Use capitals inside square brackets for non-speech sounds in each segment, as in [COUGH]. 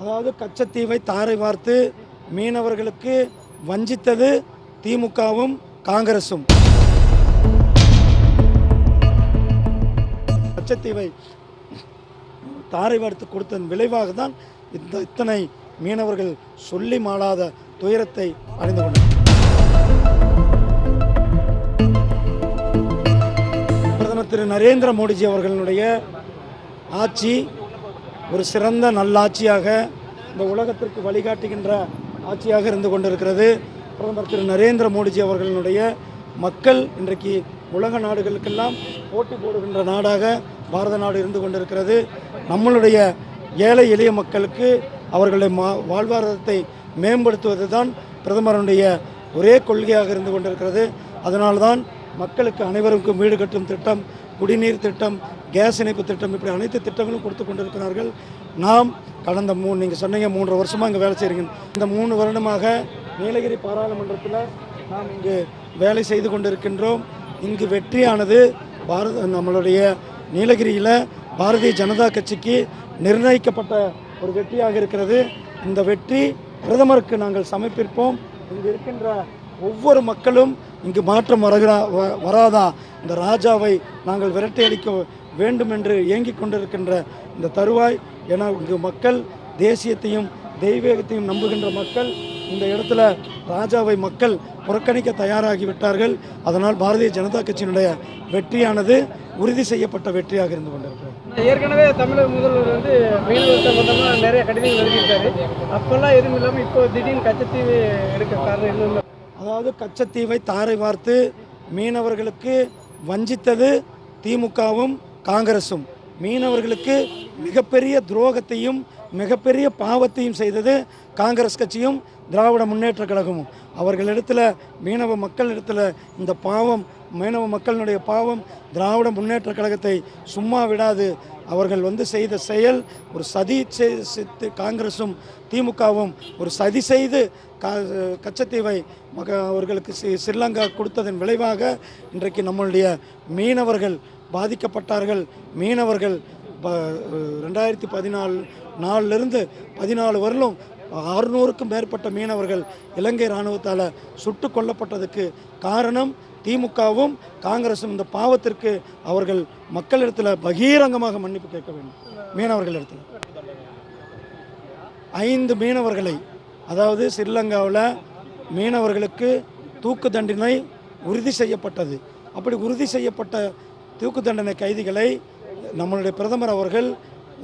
அதாவது கச்சத்தீவை தாரை வார்த்து மீனவர்களுக்கு வஞ்சித்தது திமுகவும் காங்கிரசும். கச்சத்தீவை தாரை வார்த்து கொடுத்ததன் விளைவாக தான் இந்த இத்தனை மீனவர்கள் சொல்லி மாளாத துயரத்தை அடைந்து கொண்டனர். பிரதமர் திரு நரேந்திர மோடிஜி அவர்களுடைய ஆட்சி ஒரு சிறந்த நல்லாட்சியாக இந்த உலகத்திற்கு வழிகாட்டுகின்ற ஆட்சியாக இருந்து கொண்டிருக்கிறது. பிரதமர் திரு நரேந்திர மோடிஜி அவர்களுடைய மக்கள் இன்றைக்கு உலக நாடுகளுக்கெல்லாம் போட்டி போடுகின்ற நாடாக பாரத நாடு இருந்து கொண்டிருக்கிறது. நம்மளுடைய ஏழை எளிய மக்களுக்கு அவர்களுடைய மா வாழ்வாதாரத்தை மேம்படுத்துவது தான் பிரதமருடைய ஒரே கொள்கையாக இருந்து கொண்டிருக்கிறது. அதனால்தான் மக்களுக்கு அனைவருக்கும் வீடு கட்டும் திட்டம் குடிநீர் திட்டம் கேஸ் இணைப்பு திட்டம் இப்படி அனைத்து திட்டங்களும் கொடுத்து கொண்டிருக்கிறார்கள். நாம் கடந்த மூணு நீங்கள் சொன்னீங்க மூன்று வருஷமாக இங்கே வேலை செய்கிறீங்க இந்த மூணு வருடமாக நீலகிரி பாராளுமன்றத்தில் நாம் இங்கு வேலை செய்து கொண்டிருக்கின்றோம். இங்கு வெற்றியானது பாரத நம்மளுடைய நீலகிரியில் பாரதிய ஜனதா கட்சிக்கு நிர்ணயிக்கப்பட்ட ஒரு வெற்றியாக இருக்கிறது. இந்த வெற்றி பிரதமருக்கு நாங்கள் சமர்ப்பிப்போம். இங்கு இருக்கின்ற ஒவ்வொரு மக்களும் இங்கு மாற்றம் வருகிறா வ- வராதா? இந்த ராஜாவை நாங்கள் விரட்டி அடிக்க வேண்டும் என்று இயங்கிக் கொண்டிருக்கின்ற இந்த தருவாய் என இங்கு மக்கள் தேசியத்தையும் தெய்வீகத்தையும் நம்புகின்ற மக்கள் இந்த இடத்துல ராஜாவை மக்கள் புறக்கணிக்க தயாராகிவிட்டார்கள். அதனால் பாரதிய ஜனதா கட்சியினுடைய வெற்றியானது உறுதி செய்யப்பட்ட வெற்றியாக இருந்து கொண்டிருக்கிறது. ஏற்கனவே தமிழக முதல்வர் வந்து மீனவர் நிறைய கடிதங்கள் எழுதியிருக்காரு. அப்பெல்லாம் எதுவும் இல்லாமல் இப்போ திடீர்னு கச்சத்தீவு எடுக்க காரணம் என்ன? அதாவது கச்சத்தீவை தாரை வார்த்து மீனவர்களுக்கு வஞ்சித்தது திமுகவும் காங்கிரசும். மீனவர்களுக்கு மிகப்பெரிய துரோகத்தையும் மிகப்பெரிய பாவத்தையும் செய்தது காங்கிரஸ் கட்சியும் திராவிட முன்னேற்ற கழகமும். அவர்களிடத்தில் மீனவ மக்களிடத்தில் இந்த பாவம் மீனவ மக்களினுடைய பாவம் திராவிட முன்னேற்ற கழகத்தை சும்மா விடாது. அவர்கள் வந்து செய்த செயல் ஒரு சதி செய்து காங்கிரஸும் திமுகவும் ஒரு சதி செய்து கா கச்சத்தீவை மக அவர்களுக்கு சி- ஸ்ரீலங்கா கொடுத்ததன் விளைவாக இன்றைக்கு நம்மளுடைய மீனவர்கள் பாதிக்கப்பட்டார்கள். மீனவர்கள் ப ரெண்டாயிரத்தி பதினாலு நாலுலேருந்து பதினாலு வரலும் அறுநூறுக்கும் மேற்பட்ட மீனவர்கள் இலங்கை இராணுவத்தால் சுட்டு கொல்லப்பட்டதுக்கு காரணம் திமுகவும் காங்கிரஸும் இந்த பாவத்திற்கு அவர்கள் மக்களிடத்தில் பகிரங்கமாக மன்னிப்பு கேட்க வேண்டும். மீனவர்களிடத்தில். ஐந்து மீனவர்களை அதாவது ஸ்ரீலங்காவில் மீனவர்களுக்கு தூக்கு தண்டனை உறுதி செய்யப்பட்டது. அப்படி உறுதி செய்யப்பட்ட தூக்கு தண்டனை கைதிகளை நம்மளுடைய பிரதமர் அவர்கள்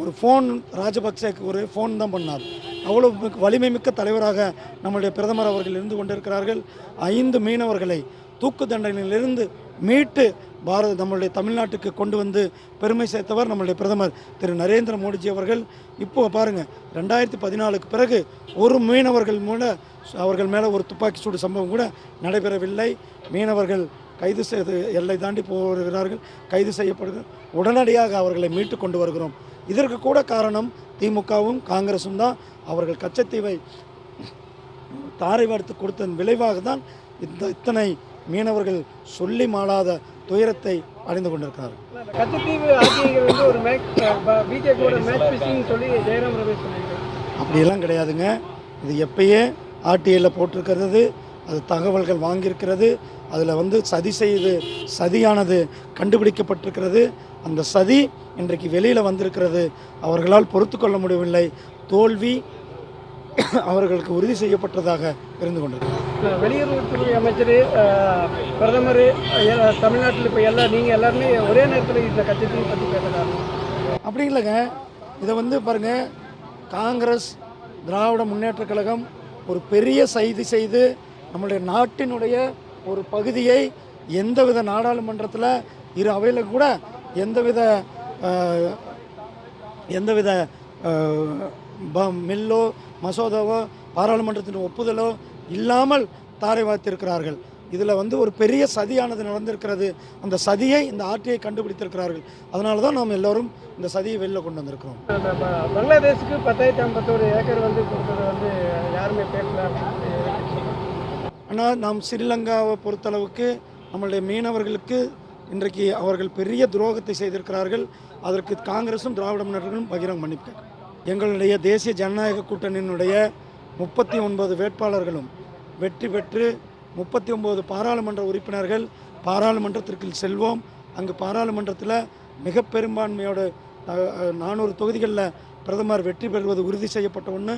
ஒரு ஃபோன் ராஜபக்சேக்கு ஒரு ஃபோன் தான் பண்ணார். அவ்வளோ மிக்க- வலிமை மிக்க தலைவராக நம்மளுடைய பிரதமர் அவர்கள் இருந்து கொண்டிருக்கிறார்கள். ஐந்து மீனவர்களை தூக்கு தண்டனையிலிருந்து மீட்டு பாரத நம்மளுடைய தமிழ்நாட்டுக்கு கொண்டு வந்து பெருமை சேர்த்தவர் நம்மளுடைய பிரதமர் திரு நரேந்திர மோடிஜி அவர்கள். இப்போ பாருங்கள் ரெண்டாயிரத்தி பதினாலுக்கு பிறகு ஒரு மீனவர்கள் மூல அவர்கள் மேலே ஒரு துப்பாக்கி சூடு சம்பவம் கூட நடைபெறவில்லை. மீனவர்கள் கைது செய்து எல்லை தாண்டி போகிறார்கள். கைது செய்யப்படுகிறார் உடனடியாக அவர்களை மீட்டு கொண்டு வருகிறோம். இதற்கு கூட காரணம் திமுகவும் காங்கிரஸும் தான். அவர்கள் கச்சத்தீவை தாரை வார்த்து கொடுத்ததன் விளைவாக தான் இந்த இத்தனை மீனவர்கள் சொல்லி மாளாத துயரத்தை அடைந்து சொல்லியிருக்காரு. அப்படியெல்லாம் கிடையாதுங்க. இது எப்பயே ஆர்டிஐயில் போட்டிருக்கிறது. அது தகவல்கள் வாங்கியிருக்கிறது அதில் வந்து சதி செய்து சதியானது கண்டுபிடிக்கப்பட்டிருக்கிறது. அந்த சதி இன்றைக்கு வெளியில் வந்திருக்கிறது. அவர்களால் பொறுத்து கொள்ள முடியவில்லை. தோல்வி [COUGHS] அவர்களுக்கு உறுதி செய்யப்பட்டதாக இருந்து கொண்டிருக்கிறது வெளியுறவுத்துறை அமைச்சர் பிரதமர் தமிழ்நாட்டில் இப்போ எல்லாம் நீங்கள் எல்லாருமே ஒரே நேரத்தில் இந்த கச்சத்தீவு பற்றி பேசுகிறாங்க அப்படி இல்லைங்க. இதை வந்து பாருங்க. காங்கிரஸ் திராவிட முன்னேற்றக் கழகம் ஒரு பெரிய செய்தி செய்து நம்முடைய நாட்டினுடைய ஒரு பகுதியை எந்தவித நாடாளுமன்றத்தில் இரு அவையில் கூட எந்தவித எந்தவித ப- மில்லோ மசோதாவோ பாராளுமன்றத்தின் ஒப்புதலோ இல்லாமல் தாரை வாத்திருக்கிறார்கள் இதில் வந்து ஒரு பெரிய சதியானது நடந்திருக்கிறது. அந்த சதியை இந்த ஆர்டிஐ கண்டுபிடித்திருக்கிறார்கள். அதனால தான் நாம் எல்லோரும் இந்த சதியை வெளில கொண்டு வந்திருக்கிறோம். பங்களாதேஷுக்கு பத்தாயிரத்தி ஐம்பத்தோரு ஏக்கர் வந்து கொடுத்தது வந்து யாருமே பேசல. ஆனால் நாம் ஸ்ரீலங்காவை பொறுத்தளவுக்கு நம்மளுடைய மீனவர்களுக்கு இன்றைக்கு அவர்கள் பெரிய துரோகத்தை செய்திருக்கிறார்கள். அதற்கு காங்கிரஸும் திராவிட முன்னேற்றங்களும் பகிரங்க மன்னிப்பு எங்களுடைய தேசிய ஜனநாயக கூட்டணியினுடைய முப்பத்தி ஒன்பது வேட்பாளர்களும் வெற்றி பெற்று முப்பத்தி ஒன்பது பாராளுமன்ற உறுப்பினர்கள் பாராளுமன்றத்திற்கு செல்வோம். அங்கு பாராளுமன்றத்தில் மிக பெரும்பான்மையோடு நானூறு தொகுதிகளில் பிரதமர் வெற்றி பெறுவது உறுதி செய்யப்பட்ட ஒன்று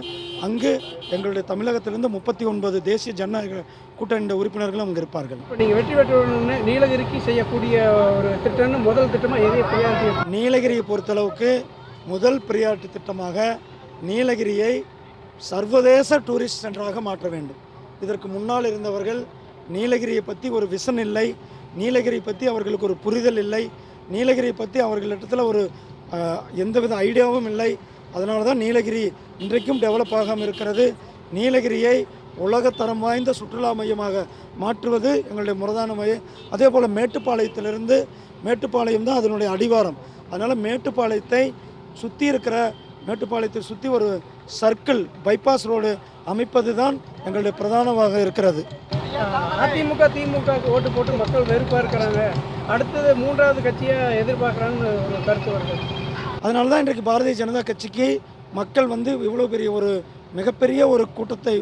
அங்கு எங்களுடைய தமிழகத்திலிருந்து முப்பத்தி ஒன்பது தேசிய ஜனநாயக கூட்டணி உறுப்பினர்களும் அங்கு இருப்பார்கள். இப்போ நீங்கள் வெற்றி பெற்ற உடனே நீலகிரிக்கு செய்யக்கூடிய ஒரு திட்டம்னு முதல் திட்டமாக எதை ப்ரியாரிட்டி நீலகிரியை பொறுத்தளவுக்கு முதல் பிரியாரிட்டி திட்டமாக நீலகிரியை சர்வதேச டூரிஸ்ட் சென்டராக மாற்ற வேண்டும். இதற்கு முன்னால் இருந்தவர்கள் நீலகிரியை பற்றி ஒரு விசன் இல்லை. நீலகிரி பற்றி அவர்களுக்கு ஒரு புரிதல் இல்லை. நீலகிரியை பற்றி அவர்களிடத்தில் ஒரு எந்தவித ஐடியாவும் இல்லை. அதனால தான் நீலகிரி இன்றைக்கும் டெவலப் ஆகாமல் இருக்கிறது. நீலகிரியை உலகத்தரம் வாய்ந்த சுற்றுலா மையமாக மாற்றுவது எங்களுடைய முரதான மையம். அதே போல் மேட்டுப்பாளையத்திலிருந்து மேட்டுப்பாளையம் தான் அதனுடைய அடிவாரம். அதனால் மேட்டுப்பாளையத்தை சுற்றி இருக்கிற மேட்டுப்பாளையத்தை சுற்றி ஒரு சர்க்கிள் பைபாஸ் ரோடு அமைப்பது தான் எங்களுடைய பிரதானமாக இருக்கிறது. அதிமுக திமுக ஓட்டு போட்டு மக்கள் வெறுப்பாக இருக்கிறாங்க. அடுத்தது மூன்றாவது கட்சியாக எதிர்பார்க்குறாங்கன்னு ஒரு கருத்து வருது. அதனால தான் இன்றைக்கு பாரதிய ஜனதா கட்சிக்கு மக்கள் வந்து இவ்வளோ பெரிய ஒரு மிகப்பெரிய ஒரு கூட்டத்தை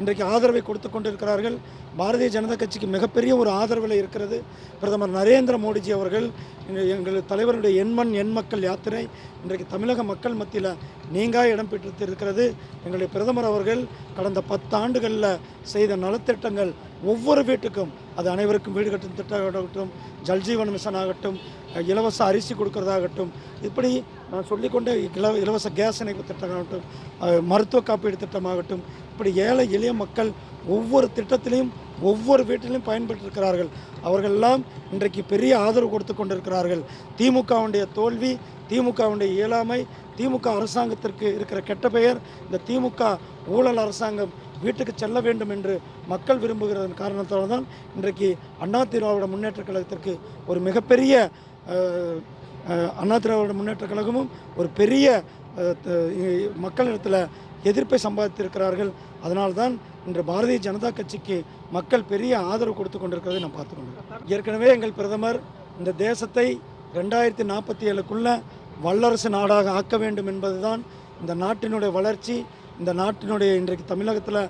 இன்றைக்கு ஆதரவை கொடுத்து கொண்டிருக்கிறார்கள். பாரதிய ஜனதா கட்சிக்கு மிகப்பெரிய ஒரு ஆதரவில் இருக்கிறது. பிரதமர் நரேந்திர மோடிஜி அவர்கள் எங்கள் தலைவருடைய எண்மண் எண் மக்கள் யாத்திரை இன்றைக்கு தமிழக மக்கள் மத்தியில் நீங்காக இடம் பெற்று இருக்கிறது எங்களுடைய பிரதமர் அவர்கள் கடந்த பத்தாண்டுகளில் செய்த நலத்திட்டங்கள் ஒவ்வொரு வீட்டுக்கும் அது அனைவருக்கும் வீடு கட்டும் திட்டமாகட்டும் ஜல்ஜீவன் மிஷன் ஆகட்டும் இலவச அரிசி கொடுக்கறதாகட்டும். இப்படி நான் சொல்லிக்கொண்டே இலவ இலவச கேஸ் இணைப்பு திட்டமாகட்டும் மருத்துவ காப்பீடு திட்டமாகட்டும் இப்படி ஏழை எளிய மக்கள் ஒவ்வொரு திட்டத்திலையும் ஒவ்வொரு வீட்டிலையும் பயன்பெற்றிருக்கிறார்கள். அவர்களெல்லாம் இன்றைக்கு பெரிய ஆதரவு கொடுத்து கொண்டிருக்கிறார்கள். திமுகவுடைய தோல்வி திமுகவுடைய இயலாமை திமுக அரசாங்கத்திற்கு இருக்கிற கெட்ட பெயர் இந்த திமுக ஊழல் அரசாங்கம் வீட்டுக்கு செல்ல வேண்டும் என்று மக்கள் விரும்புகிறதன் காரணத்தால் தான் இன்றைக்கு அண்ணா திராவிட முன்னேற்ற கழகத்திற்கு ஒரு மிகப்பெரிய அண்ணா திராவிட முன்னேற்ற கழகமும் ஒரு பெரிய மக்களிடத்தில் எதிர்ப்பை சம்பாதித்திருக்கிறார்கள். அதனால்தான் இன்று பாரதிய ஜனதா கட்சிக்கு மக்கள் பெரிய ஆதரவு கொடுத்து கொண்டிருக்கிறதை நான் பார்த்து கொண்டிருக்கேன் ஏற்கனவே எங்கள் பிரதமர் இந்த தேசத்தை ரெண்டாயிரத்தி நாற்பத்தி ஏழுக்குள்ள வல்லரசு நாடாக ஆக்க வேண்டும் என்பதுதான் இந்த நாட்டினுடைய வளர்ச்சி இந்த நாட்டினுடைய இன்றைக்கு தமிழகத்தில்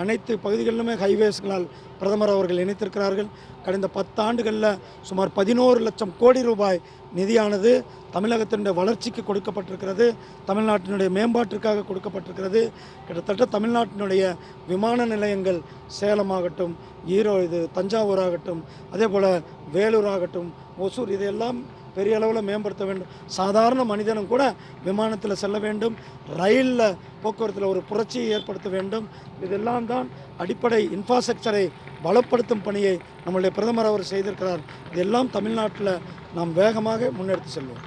அனைத்து பகுதிகளிலுமே ஹைவேஸ்களால் பிரதமர் அவர்கள் இணைத்திருக்கிறார்கள். கடந்த பத்தாண்டுகளில் சுமார் பதினோரு லட்சம் கோடி ரூபாய் நிதியானது தமிழகத்தினுடைய வளர்ச்சிக்கு கொடுக்கப்பட்டிருக்கிறது. தமிழ்நாட்டினுடைய மேம்பாட்டிற்காக கொடுக்கப்பட்டிருக்கிறது. கிட்டத்தட்ட தமிழ்நாட்டினுடைய விமான நிலையங்கள் சேலமாகட்டும் ஈரோ இது தஞ்சாவூர் ஆகட்டும் அதே போல் வேலூர் ஆகட்டும் ஒசூர் இதையெல்லாம் பெரிய அளவில் மேம்படுத்த வேண்டும். சாதாரண மனிதனும் கூட விமானத்தில் செல்ல வேண்டும். ரயிலில் போக்குவரத்தில் ஒரு புரட்சியை ஏற்படுத்த வேண்டும். இதெல்லாம் தான் அடிப்படை இன்ஃப்ராஸ்ட்ரக்சரை பலப்படுத்தும் பணியை நம்முடைய பிரதமர் அவர் செய்திருக்கிறார். இதெல்லாம் தமிழ்நாட்டில் நாம் வேகமாக முன்னெடுத்து செல்வோம்.